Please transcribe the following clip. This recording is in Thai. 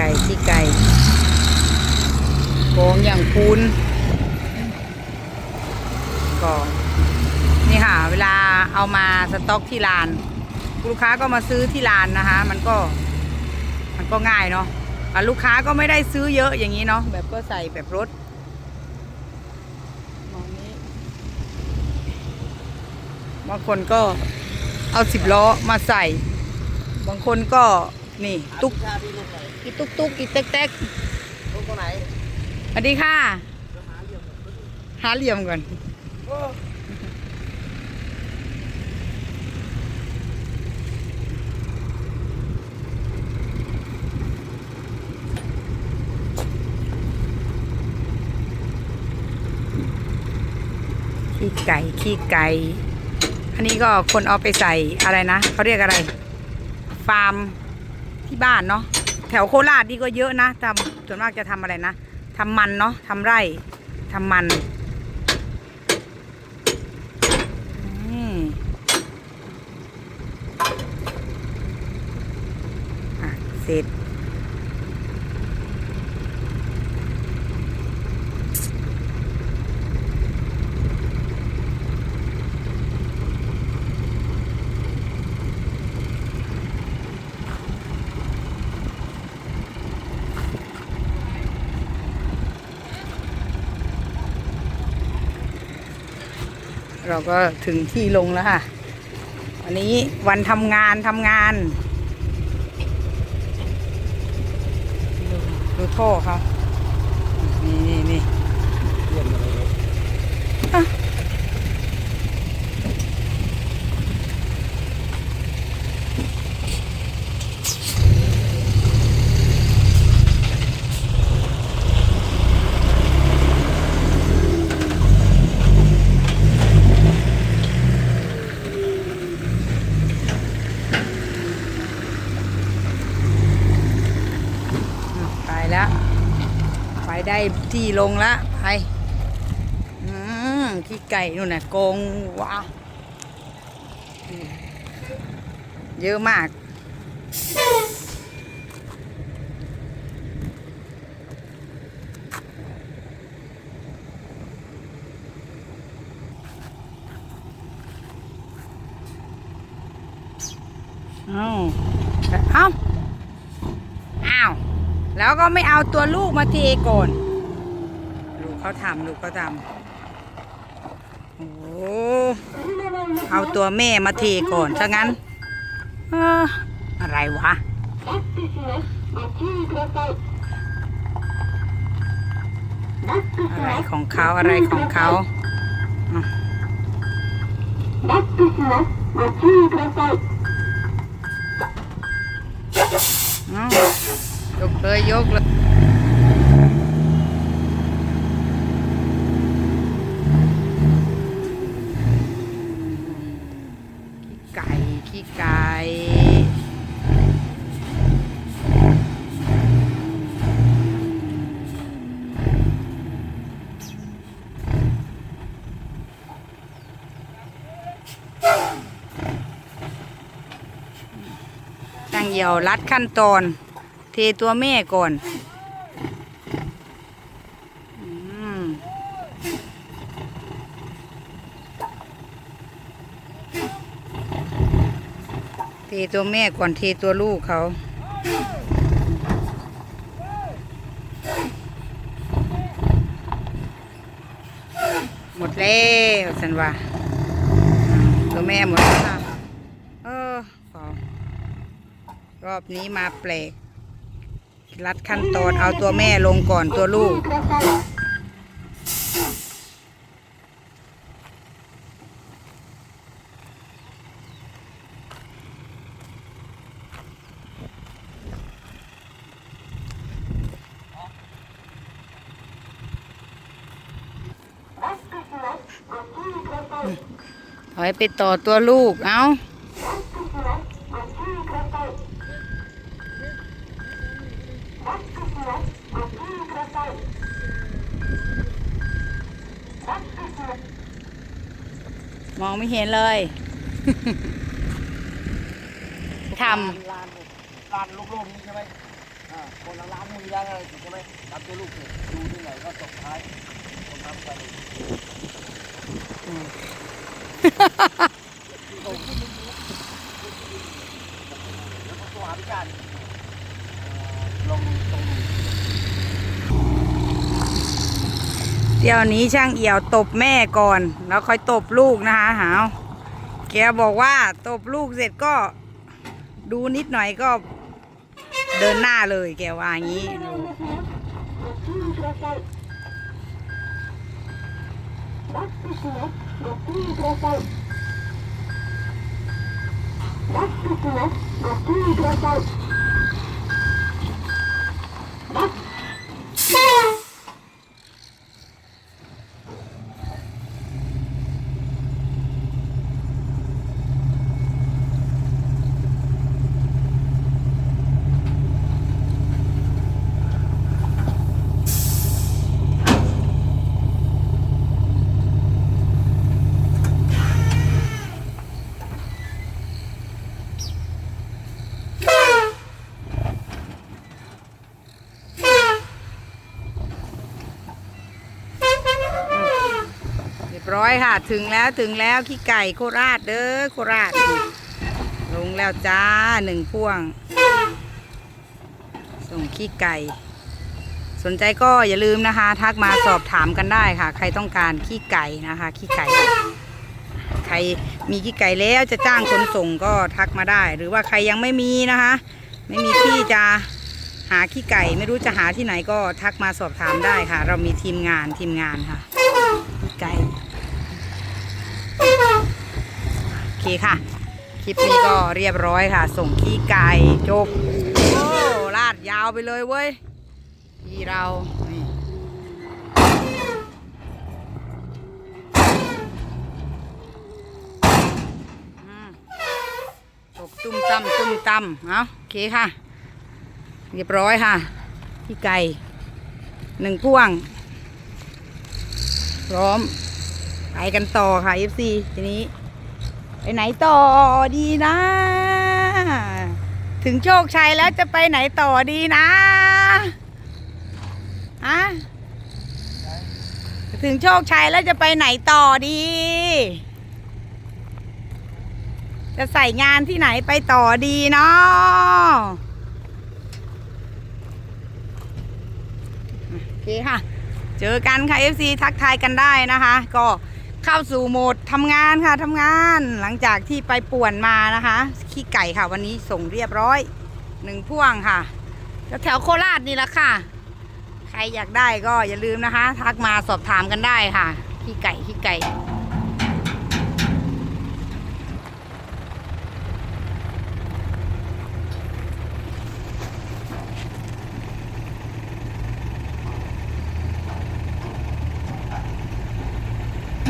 ก่ขี้ไก่โกงอย่างคูณก็นี่ค่ะ เวลาเอามาสต็อกที่ร้าน ลูกค้าก็มาซื้อที่ร้านนะคะ มันก็มันก็ง่ายเนาะะลูกค้าก็ไม่ได้ซื้อเยอะอย่างนี้เนาะแบบก็ใส่แบบรถมองนี้บางคนก็เอาสิบล้อมาใส่ บางคนก็นี่ ตุ๊กชาพี่ลูก อีตุ๊กตุ๊กอีเต็กเต็กลูกตัวไหนสวัสดีค่ะ หาเหลี่ยมก่อนโอ้ขี้ไก่ขี้ไก่ อันนี้ก็คนเอาไปใส่อะไรนะ เขาเรียกอะไร ฟาร์มที่บ้านเนาะ แถวโคราชนี่ก็เยอะนะทำส่วนมากจะทำอะไรนะทำมันเนาะทำไร่ทำมันนี่อะเสร็จ เราก็ถึงที่ลงแล้วค่ะ วันนี้วันทำงานทำงาน ดูดูท่อเขานี่นี่นี่ เยี่ยมเลยครับ อืมไปแล้ว ไปได้ที่ลงแล้วไปขี้ไก่นู่นน่ะโกงว้าเยอะมากเอ้าเอ้าอ้าว แล้วก็ไม่เอาตัวลูกมาเทก่อน ลูกเขาทำลูกเขาทำโอ้เอาตัวแม่มาเทก่อนซะงั้นอออะไรวะอะไรของเขาอะไรของเขาอะเอ้า ยกเลยยกเลยขี้ไก่ขี้ไก่ตั้งเหยี่ยวรัดขั้นตอน ตัวแม่ก่อนเทตัวแม่ก่อนเทตัวลูกเขาหมดแล้วสันว่าตัวแม่หมดแล้วค่ะเออรอบนี้มาแปลก รัดขั้นตอนเอาตัวแม่ลงก่อนตัวลูก ถอยไปต่อตัวลูก เอา มองไม่เห็นเลยทลานลานโล่งๆนี่ใช่ไหมอ่าคนละล้างมือล้างอะไรใช่ไหมทำตัวลูกเสร็จดูที่ไหนก็ตกท้ายคนทำไปอืมแล้วก็ตัวหาพิการลงตรง เดี๋ยวนี้ช่างเอี่ยวตบแม่ก่อน แล้วค่อยตบลูกนะคะหาวแกบอกว่าตบลูกเสร็จก็ดูนิดหน่อยก็เดินหน้าเลยแกว่าอย่างนี้ดู ร้อยค่ะ ถึงแล้วถึงแล้วขี้ไก่โคราชเด้อโคราช ลงแล้วจ้าหนึ่งพ่วง ส่งขี้ไก่ สนใจก็อย่าลืมนะคะ ทักมาสอบถามกันได้ค่ะ ใครต้องการขี้ไก่นะคะขี้ไก่ ใครมีขี้ไก่แล้วจะจ้างคนส่งก็ทักมาได้ หรือว่าใครยังไม่มีนะคะ ไม่มีที่จะหาขี้ไก่ไม่รู้จะหาที่ไหนก็ทักมาสอบถามได้ค่ะ เรามีทีมงานทีมงานค่ะไก่โอเคค่ะ คลิปนี้ก็เรียบร้อยค่ะ ส่งขี้ไก่จบโอ้ลาดยาวไปเลยเว้ยที่เรานี่อืมจบตุ้มตั้มตุ้มตั้มเอาโอเคค่ะ เรียบร้อยค่ะขี้ไก่หนึ่งพ่วง พร้อมไปกันต่อค่ะ FC ทีนี้ ไปไหนต่อดีนะ ถึงโชคชัยแล้วจะไปไหนต่อดีนะอะถึงโชคชัยแล้วจะไปไหนต่อดี จะใส่งานที่ไหนไปต่อดีเนาะโอเคค่ะ เจอกันค่ะ FC ทักทายกันได้นะคะ ก็ เข้าสู่โหมดทำงานค่ะทำงานหลังจากที่ไปป่วนมานะคะ ขี้ไก่ค่ะวันนี้ส่งเรียบร้อยหนึ่งพ่วงค่ะแถวโคราชนี่แหละค่ะ ใครอยากได้ก็อย่าลืมนะคะ ทักมาสอบถามกันได้ค่ะ ขี้ไก่ขี้ไก่